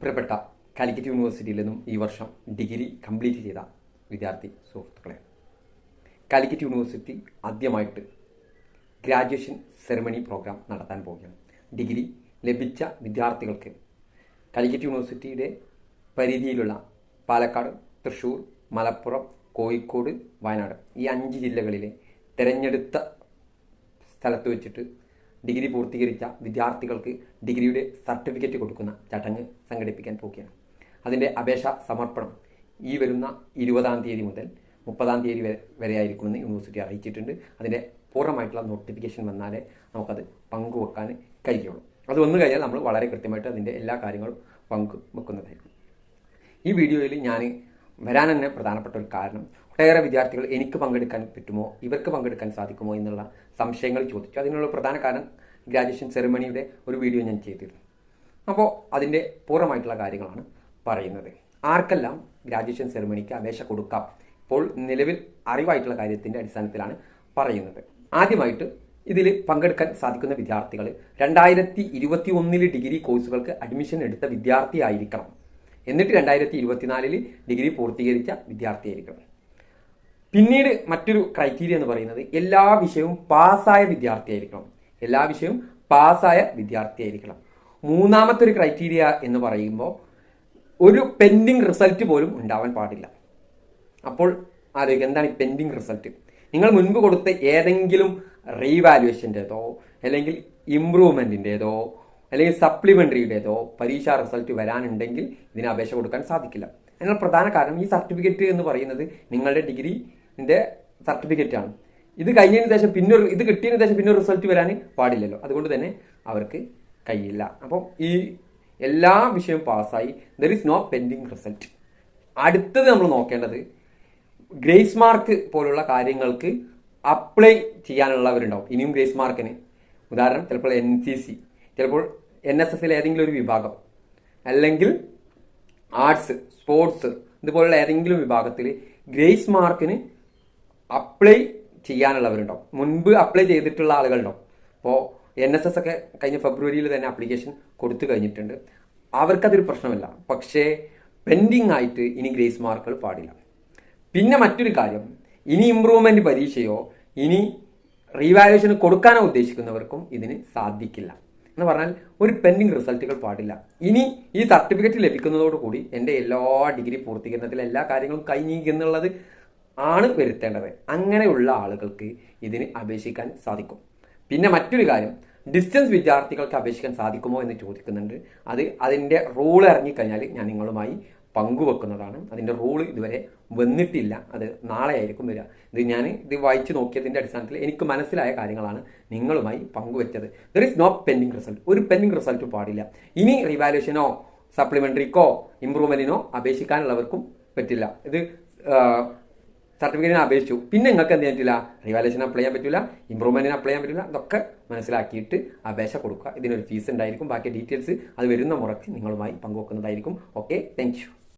പ്രിയപ്പെട്ട കാലിക്കറ്റ് യൂണിവേഴ്സിറ്റിയിൽ നിന്നും ഈ വർഷം ഡിഗ്രി കംപ്ലീറ്റ് ചെയ്ത വിദ്യാർത്ഥി സുഹൃത്തുക്കളെ കാലിക്കറ്റ് യൂണിവേഴ്സിറ്റി ആദ്യമായിട്ട് ഗ്രാജുവേഷൻ സെറമണി പ്രോഗ്രാം നടത്താൻ പോവുകയാണ്. ഡിഗ്രി ലഭിച്ച വിദ്യാർത്ഥികൾക്ക് കാലിക്കറ്റ് യൂണിവേഴ്സിറ്റിയുടെ പരിധിയിലുള്ള പാലക്കാട് തൃശ്ശൂർ മലപ്പുറം കോഴിക്കോട് വയനാട് ഈ അഞ്ച് ജില്ലകളിലെ തിരഞ്ഞെടുത്ത സ്ഥലത്ത് വെച്ചിട്ട് ഡിഗ്രി പൂർത്തീകരിച്ച വിദ്യാർത്ഥികൾക്ക് ഡിഗ്രിയുടെ സർട്ടിഫിക്കറ്റ് കൊടുക്കുന്ന ചടങ്ങ് സംഘടിപ്പിക്കാൻ പോവുകയാണ്. അതിന്റെ അപേക്ഷ സമർപ്പണം ഈ വരുന്ന ഇരുപതാം തീയതി മുതൽ മുപ്പതാം തീയതി വരെ വരെയായിരിക്കുമെന്ന് യൂണിവേഴ്സിറ്റി അറിയിച്ചിട്ടുണ്ട്. അതിന്റെ പൂർണമായിട്ടുള്ള നോട്ടിഫിക്കേഷൻ വന്നാലേ നമുക്കത് പങ്കുവെക്കാൻ കഴിയുള്ളൂ. അത് വന്നു കഴിഞ്ഞാൽ നമ്മൾ വളരെ കൃത്യമായിട്ട് അതിന്റെ എല്ലാ കാര്യങ്ങളും പങ്കുവെക്കുന്നതായിരിക്കും ഈ വീഡിയോയിൽ ഞാൻ വരാൻ തന്നെ പ്രധാനപ്പെട്ട ഒരു കാരണം. ഒട്ടേറെ വിദ്യാർത്ഥികൾ എനിക്ക് പങ്കെടുക്കാൻ പറ്റുമോ? ഇവർക്ക് പങ്കെടുക്കാൻ സാധിക്കുമോ എന്നുള്ള സംശയങ്ങൾ ചോദിച്ചു. അതിനുള്ള പ്രധാന കാരണം ഗ്രാജുവേഷൻ സെറിമണിയുടെ ഒരു വീഡിയോ ഞാൻ ചെയ്തിരുന്നു. അപ്പോൾ അതിന്റെ പൂർണമായിട്ടുള്ള കാര്യങ്ങളാണ് പറയുന്നത്. ആർക്കെല്ലാം ഗ്രാജുവേഷൻ സെറിമണിക്ക് അപേക്ഷ കൊടുക്കാം? ഇപ്പോൾ നിലവിൽ അറിവായിട്ടുള്ള കാര്യത്തിന്റെ അടിസ്ഥാനത്തിലാണ് പറയുന്നത്. ആദ്യമായിട്ട് ഇതിൽ പങ്കെടുക്കാൻ സാധിക്കുന്ന വിദ്യാർത്ഥികൾ രണ്ടായിരത്തി ഇരുപത്തി ഒന്നിൽ ഡിഗ്രി കോഴ്സുകൾക്ക് അഡ്മിഷൻ എടുത്ത വിദ്യാർത്ഥിയായിരിക്കണം. എന്നിട്ട് രണ്ടായിരത്തി ഇരുപത്തിനാലിൽ ഡിഗ്രി പൂർത്തീകരിച്ച വിദ്യാർത്ഥിയായിരിക്കണം പിന്നീട് മറ്റൊരു ക്രൈറ്റീരിയ എന്ന് പറയുന്നത് എല്ലാ വിഷയവും പാസ്സായ വിദ്യാർത്ഥിയായിരിക്കണം. എല്ലാ വിഷയവും പാസ്സായ വിദ്യാർത്ഥിയായിരിക്കണം. മൂന്നാമത്തെ ഒരു ക്രൈറ്റീരിയ എന്ന് പറയുമ്പോൾ ഒരു പെൻഡിങ് റിസൾട്ട് പോലും ഉണ്ടാവാൻ പാടില്ല. അപ്പോൾ ആലോചിക്കുക എന്താണ് ഈ പെൻഡിങ് റിസൾട്ട് നിങ്ങൾ മുൻപ് കൊടുത്ത ഏതെങ്കിലും റീവാലുവേഷന്റെതോ അല്ലെങ്കിൽ ഇമ്പ്രൂവ്മെന്റിന്റെതോ അല്ലെങ്കിൽ സപ്ലിമെന്ററിയുടേതോ പരീക്ഷാ റിസൾട്ട് വരാനുണ്ടെങ്കിൽ ഇതിന് അപേക്ഷ കൊടുക്കാൻ സാധിക്കില്ല. എന്നാൽ പ്രധാന കാരണം ഈ സർട്ടിഫിക്കറ്റ് എന്ന് പറയുന്നത് നിങ്ങളുടെ ഡിഗ്രിന്റെ സർട്ടിഫിക്കറ്റ് ആണ്. ഇത് കഴിഞ്ഞതിന് ശേഷം പിന്നെ ഇത് കിട്ടിയതിന് ശേഷം പിന്നെ റിസൾട്ട് വരാൻ പാടില്ലല്ലോ. അതുകൊണ്ട് തന്നെ അവർക്ക് കഴിയില്ല. അപ്പം ഈ എല്ലാ വിഷയവും പാസ്സായി there is no pending result അടുത്തത് നമ്മൾ നോക്കേണ്ടത് ഗ്രേസ് മാർക്ക് പോലുള്ള കാര്യങ്ങൾക്ക് അപ്ലൈ ചെയ്യാനുള്ളവരുണ്ടാവും. ഇനിയും ഗ്രേസ് മാർക്കിന് ഉദാഹരണം ചിലപ്പോൾ എൻ സി സി ചിലപ്പോൾ എൻ എസ് എസിൽ ഏതെങ്കിലും ഒരു വിഭാഗം അല്ലെങ്കിൽ ആർട്സ് സ്പോർട്സ് ഇതുപോലുള്ള ഏതെങ്കിലും വിഭാഗത്തിൽ ഗ്രേസ് മാർക്കിന് അപ്ലൈ ചെയ്യാനുള്ളവരുണ്ടാവും. മുൻപ് അപ്ലൈ ചെയ്തിട്ടുള്ള ആളുകളുണ്ടാവും. അപ്പോൾ എൻ എസ് എസ് ഒക്കെ കഴിഞ്ഞ ഫെബ്രുവരിയിൽ തന്നെ അപ്ലിക്കേഷൻ കൊടുത്തു കഴിഞ്ഞിട്ടുണ്ട്. അവർക്കതൊരു പ്രശ്നമല്ല. പക്ഷേ പെൻഡിങ് ആയിട്ട് ഇനി ഗ്രേസ് മാർക്കുകൾ പാടില്ല. പിന്നെ മറ്റൊരു കാര്യം ഇനി ഇമ്പ്രൂവ്മെന്റ് പരീക്ഷയോ ഇനി റീവാലുവേഷൻ കൊടുക്കാനോ ഉദ്ദേശിക്കുന്നവർക്കും ഇതിന് സാധിക്കില്ല. എന്ന് പറഞ്ഞാൽ ഒരു പെൻഡിങ് റിസൾട്ടുകൾ പാടില്ല. ഇനി ഈ സർട്ടിഫിക്കറ്റ് ലഭിക്കുന്നതോടുകൂടി എന്റെ എല്ലാ ഡിഗ്രി പൂർത്തീകരണത്തിലെ എല്ലാ കാര്യങ്ങളും കഴിഞ്ഞിരിക്കുന്നുള്ളത് ആണ് വരുത്തേണ്ടത്. അങ്ങനെയുള്ള ആളുകൾക്ക് ഇതിന് അപേക്ഷിക്കാൻ സാധിക്കും. പിന്നെ മറ്റൊരു കാര്യം ഡിസ്റ്റൻസ് വിദ്യാർത്ഥികൾക്ക് അപേക്ഷിക്കാൻ സാധിക്കുമോ എന്ന് ചോദിക്കുന്നുണ്ട്. അത് അതിന്റെ റൂൾ ഇറങ്ങിക്കഴിഞ്ഞാൽ ഞാൻ നിങ്ങളുമായി പങ്കുവെക്കുന്നതാണ്. അതിന്റെ റൂൾ ഇതുവരെ വന്നിട്ടില്ല. അത് നാളെ ആയിരിക്കും വരിക. ഇത് ഞാൻ ഇത് വായിച്ചു നോക്കിയതിന്റെ അടിസ്ഥാനത്തിൽ എനിക്ക് മനസ്സിലായ കാര്യങ്ങളാണ് നിങ്ങളുമായി പങ്കുവെച്ചത്. There is no pending result ഒരു പെൻഡിങ് റിസൾട്ട് പാടില്ല. ഇനി റിവാലുവേഷനോ സപ്ലിമെന്ററിക്കോ ഇമ്പ്രൂവ്മെന്റിനോ അപേക്ഷിക്കാനുള്ളവർക്കും പറ്റില്ല. ഇത് സർട്ടിഫിക്കറ്റിന് അപേക്ഷിച്ചു. പിന്നെ നിങ്ങൾക്ക് എന്ത് ചെയ്യാൻ പറ്റില്ല? റിവാലുവേഷൻ അപ്ലൈ ചെയ്യാൻ പറ്റില്ല. ഇമ്പ്രൂവ്മെന്റിന് അപ്ലൈ ചെയ്യാൻ പറ്റില്ല. ഇതൊക്കെ മനസ്സിലാക്കിയിട്ട് അപേക്ഷ കൊടുക്കുക. ഇതിനൊരു ഫീസ് ഉണ്ടായിരിക്കും. ബാക്കി ഡീറ്റെയിൽസ് അത് വരുന്ന മുറയ്ക്ക് നിങ്ങളുമായി പങ്കുവെക്കുന്നതായിരിക്കും. Okay thank